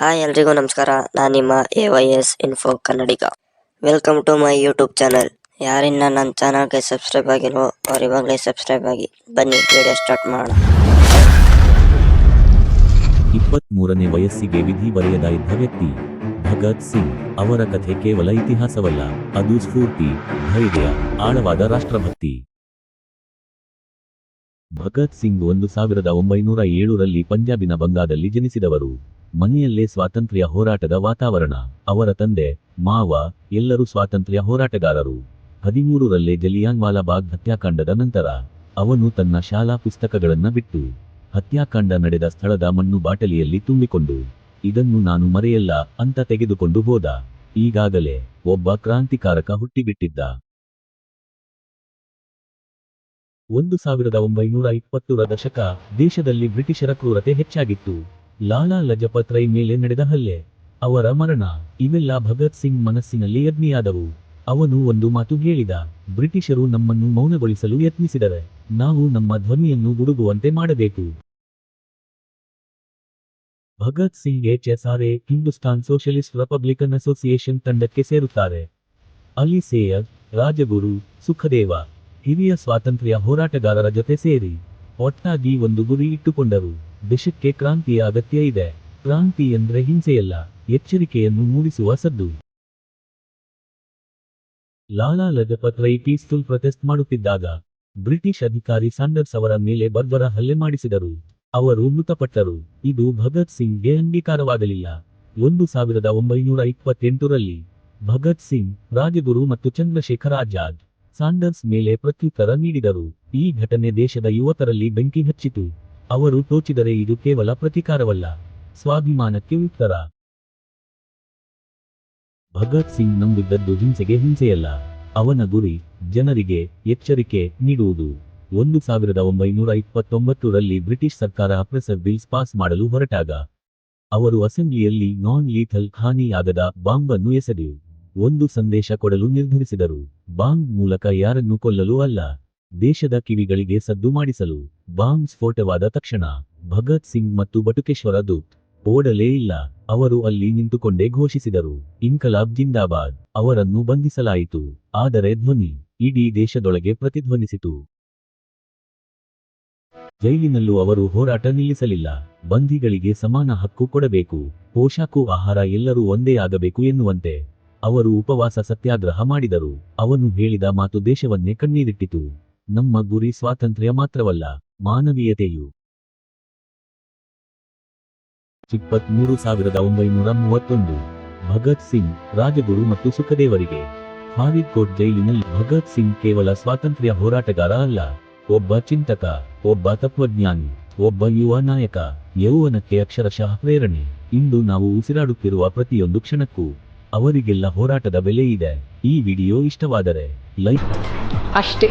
Hi ಎಲ್ರಿಗೂ ನಮಸ್ಕಾರ. ನಾನು ನಿಮ್ಮ A Y S info Kannadiga. Welcome to my YouTube channel ಯಾರಿನ್ನ ನನ್ನ ಚಾನಲ್ಗೆ ಸಬ್ಸ್ಕ್ರೈಬ್ ಆಗಿಲ್ವೋ ಅವ್ರು ಇವಾಗಲೇ ಸಬ್ಸ್ಕ್ರೈಬ್ ಆಗಿ ಬನ್ನಿ ವಿಡಿಯೋ ಸ್ಟಾರ್ಟ್ ಮಾಡೋಣ. ಇಪ್ಪತ್ಮೂರನೇ ವಯಸ್ಸಿಗೆ ವಿಧಿ ಬರೆಯದ ಇದ್ದ ವ್ಯಕ್ತಿ, ಭಗತ್ ಸಿಂಗ್, ಅವರ ಕಥೆ ಕೇವಲ ಇತಿಹಾಸವಲ್ಲ, ಅದು ಸ್ಫೂರ್ತಿ, ಧೈರ್ಯ, ಆಳವಾದ ರಾಷ್ಟ್ರಭಕ್ತಿ. ಭಗತ್ ಸಿಂಗ್ ಒಂದು ಸಾವಿರದ ಒಂಬೈನೂರ ಏಳರಲ್ಲಿ ಪಂಜಾಬಿನ ಬಂಗಾದಲ್ಲಿ ಜನಿಸಿದವರು. ಮನೆಯಲ್ಲೇ ಸ್ವಾತಂತ್ರ್ಯ ಹೋರಾಟದ ವಾತಾವರಣ. ಅವರ ತಂದೆ, ಮಾವ, ಎಲ್ಲರೂ ಸ್ವಾತಂತ್ರ್ಯ ಹೋರಾಟಗಾರರು. ಹದಿಮೂರರಲ್ಲೇ ಜಲಿಯಾನ್ವಾಲಾ ಬಾಗ್ ಹತ್ಯಾಕಾಂಡದ ನಂತರ, ಅವನು ತನ್ನ ಶಾಲಾ ಪುಸ್ತಕಗಳನ್ನ ಬಿಟ್ಟು, ಹತ್ಯಾಕಾಂಡ ನಡೆದ ಸ್ಥಳದ ಮಣ್ಣು ಬಾಟಲಿಯಲ್ಲಿ ತುಂಬಿಕೊಂಡು, ಇದನ್ನು ನಾನು ಮರೆಯಲ್ಲ ಅಂತ ತೆಗೆದುಕೊಂಡು ಹೋದ. ಈಗಾಗಲೇ ಒಬ್ಬ ಕ್ರಾಂತಿಕಾರಕ ಹುಟ್ಟಿಬಿಟ್ಟಿದ್ದ. ಒಂದು ಸಾವಿರದ ಒಂಬೈನೂರ ಇಪ್ಪತ್ತರ ದಶಕ ದೇಶದಲ್ಲಿ ಬ್ರಿಟಿಷರ ಕ್ರೂರತೆ ಹೆಚ್ಚಾಗಿತ್ತು. ಲಾಲಾ ಲಜಪತ್ ರೈ ಮೇಲೆ ನಡೆದ ಹಲ್ಲೆ. ಅವರ ಮರಣ. ಇವೆಲ್ಲ ಭಗತ್ ಸಿಂಗ್ ಮನಸ್ಸಿನಲ್ಲಿ ಅಗ್ನಿಯಾದವು ಅವನು ಒಂದು ಮಾತು ಹೇಳಿದ. ಬ್ರಿಟಿಷರು ನಮ್ಮನ್ನು ಮೌನಗೊಳಿಸಲು ಯತ್ನಿಸಿದರೆ. ನಾವು ನಮ್ಮ ಧ್ವನಿಯನ್ನು ಗುಡುಗುವಂತೆ ಮಾಡಬೇಕು. Bhagat Singh H S R A Hindustan socialist republican association ತಂಡಕ್ಕೆ ಸೇರುತ್ತಾರೆ. ಅಲಿ ಸೇಯದ್ ರಾಜಗುರು, ಸುಖದೇವ, ಹಿರಿಯ ಸ್ವಾತಂತ್ರ್ಯ ಹೋರಾಟಗಾರರ ಜೊತೆ ಸೇರಿ. ಒಟ್ಟಾಗಿ ಒಂದು ಗುರಿ ಇಟ್ಟುಕೊಂಡರು. ದೇಶಕ್ಕೆ ಕ್ರಾಂತಿಯ ಅಗತ್ಯ ಇದೆ. ಕ್ರಾಂತಿ ಎಂದ್ರೆ ಹಿಂಸೆಯಲ್ಲ, ಎಚ್ಚರಿಕೆಯನ್ನು ಮೂಡಿಸುವ ಸದ್ದು. ಲಾಲಾ ಲಜಪತ್ ರೈ ಪೀಸ್ಫುಲ್ ಪ್ರೊಟೆಸ್ಟ್ ಮಾಡುತ್ತಿದ್ದಾಗ, ಬ್ರಿಟಿಷ್ ಅಧಿಕಾರಿ ಸಾಂಡರ್ಸ್ ಅವರ ಮೇಲೆ ಬರ್ಬರ ಹಲ್ಲೆ ಮಾಡಿಸಿದರು. ಅವರು ಮೃತಪಟ್ಟರು. ಇದು ಭಗತ್ ಸಿಂಗ್ಗೆ ಅಂಗೀಕಾರವಾಗಲಿಲ್ಲ. ಒಂದು ಸಾವಿರದ ಒಂಬೈನೂರ ಇಪ್ಪತ್ತೆಂಟರಲ್ಲಿ, ಭಗತ್ ಸಿಂಗ್, ರಾಜಗುರು ಮತ್ತು ಚಂದ್ರಶೇಖರ್ ಆಜಾದ್ ಸಾಂಡರ್ಸ್ ಮೇಲೆ ಪ್ರತ್ಯುತ್ತರ ನೀಡಿದರು. ಈ ಘಟನೆ ದೇಶದ ಯುವಕರಲ್ಲಿ ಬೆಂಕಿ ಹಚ್ಚಿತು. ಅವರು ತೋಚಿದರೆ ಇದು ಕೇವಲ ಪ್ರತಿಕಾರವಲ್ಲ, ಸ್ವಾಭಿಮಾನಕ್ಕೆ ಉತ್ತರ. ಭಗತ್ ಸಿಂಗ್ ನಂಬಿದ್ದದ್ದು ಹಿಂಸೆಗೆ ಹಿಂಸೆಯಲ್ಲ, ಅವನ ಗುರಿ, ಜನರಿಗೆ ಎಚ್ಚರಿಕೆ ನೀಡುವುದು. ಒಂದು ಸಾವಿರದ ಒಂಬೈನೂರ ಇಪ್ಪತ್ತೊಂಬತ್ತರಲ್ಲಿ ಬ್ರಿಟಿಷ್ ಸರ್ಕಾರ ಅಪ್ರೆಸರ್ ಬಿಲ್ಸ್ ಪಾಸ್ ಮಾಡಲು ಹೊರಟಾಗ, ಅವರು ಅಸೆಂಬ್ಲಿಯಲ್ಲಿ ನಾನ್ ಲೀಥಲ್ ಹಾನಿಯಾಗದ ಬಾಂಬ್ ಅನ್ನು ಎಸೆದು, ಒಂದು ಸಂದೇಶ ಕೊಡಲು ನಿರ್ಧರಿಸಿದರು. ಬಾಂಬ್ ಮೂಲಕ ಯಾರನ್ನು ಕೊಲ್ಲಲು ಅಲ್ಲ. ದೇಶದ ಕಿವಿಗಳಿಗೆ ಸದ್ದು ಮಾಡಿಸಲು ಬಾಂಬ್ ಸ್ಫೋಟವಾದ ತಕ್ಷಣ ಭಗತ್ ಸಿಂಗ್ ಮತ್ತು ಬಟುಕೇಶ್ವರ ದೂತ್ ಓಡಲೇ ಇಲ್ಲ. ಅವರು ಅಲ್ಲಿ ನಿಂತುಕೊಂಡೇ ಘೋಷಿಸಿದರು, ಇನ್ಕಲಾಬ್ ಜಿಂದಾಬಾದ್, ಅವರನ್ನು ಬಂಧಿಸಲಾಯಿತು. ಆದರೆ ಧ್ವನಿ ಇಡೀ ದೇಶದೊಳಗೆ ಪ್ರತಿಧ್ವನಿಸಿತು. ಜೈಲಿನಲ್ಲೂ ಅವರು ಹೋರಾಟ ನಿಲ್ಲಿಸಲಿಲ್ಲ. ಬಂಧಿಗಳಿಗೆ ಸಮಾನ ಹಕ್ಕು ಕೊಡಬೇಕು. ಪೋಷಾಕು ಆಹಾರ ಎಲ್ಲರೂ ಒಂದೇ ಆಗಬೇಕು ಎನ್ನುವಂತೆ ಅವರು ಉಪವಾಸ ಸತ್ಯಾಗ್ರಹ ಮಾಡಿದರು. ಅವನು ಹೇಳಿದ ಮಾತು ದೇಶವನ್ನೇ ಕಣ್ಣೀರಿಟ್ಟಿತು. ನಮ್ಮ ಗುರಿ ಸ್ವಾತಂತ್ರ್ಯ ಮಾತ್ರವಲ್ಲ, ಮಾನವೀಯತೆಯು. ಇಪ್ಪತ್ಮೂರು ಸಾವಿರದ ಒಂಬೈನೂರ ಮೂವತ್ತೊಂದು, ಭಗತ್ ಸಿಂಗ್, ರಾಜಗುರು ಮತ್ತು ಸುಖದೇವರಿಗೆ. ಫಾರಿದ್ಕೋಟ್ ಜೈಲಿನಲ್ಲಿ ಭಗತ್ ಸಿಂಗ್ ಕೇವಲ ಸ್ವಾತಂತ್ರ್ಯ ಹೋರಾಟಗಾರ ಅಲ್ಲ, ಒಬ್ಬ ಚಿಂತಕ, ಒಬ್ಬ ತತ್ವಜ್ಞಾನಿ, ಒಬ್ಬ ಯುವ ನಾಯಕ, ಯೌವನಕ್ಕೆ ಅಕ್ಷರಶಃ ಪ್ರೇರಣೆ. ಇಂದು ನಾವು ಉಸಿರಾಡುತ್ತಿರುವ ಪ್ರತಿಯೊಂದು ಕ್ಷಣಕ್ಕೂ ಅವರಿಗೆಲ್ಲ ಹೋರಾಟದ ಬೆಲೆ ಇದೆ. ಈ ವಿಡಿಯೋ ಇಷ್ಟವಾದರೆ ಲೈಕ್ ಅಷ್ಟೇ.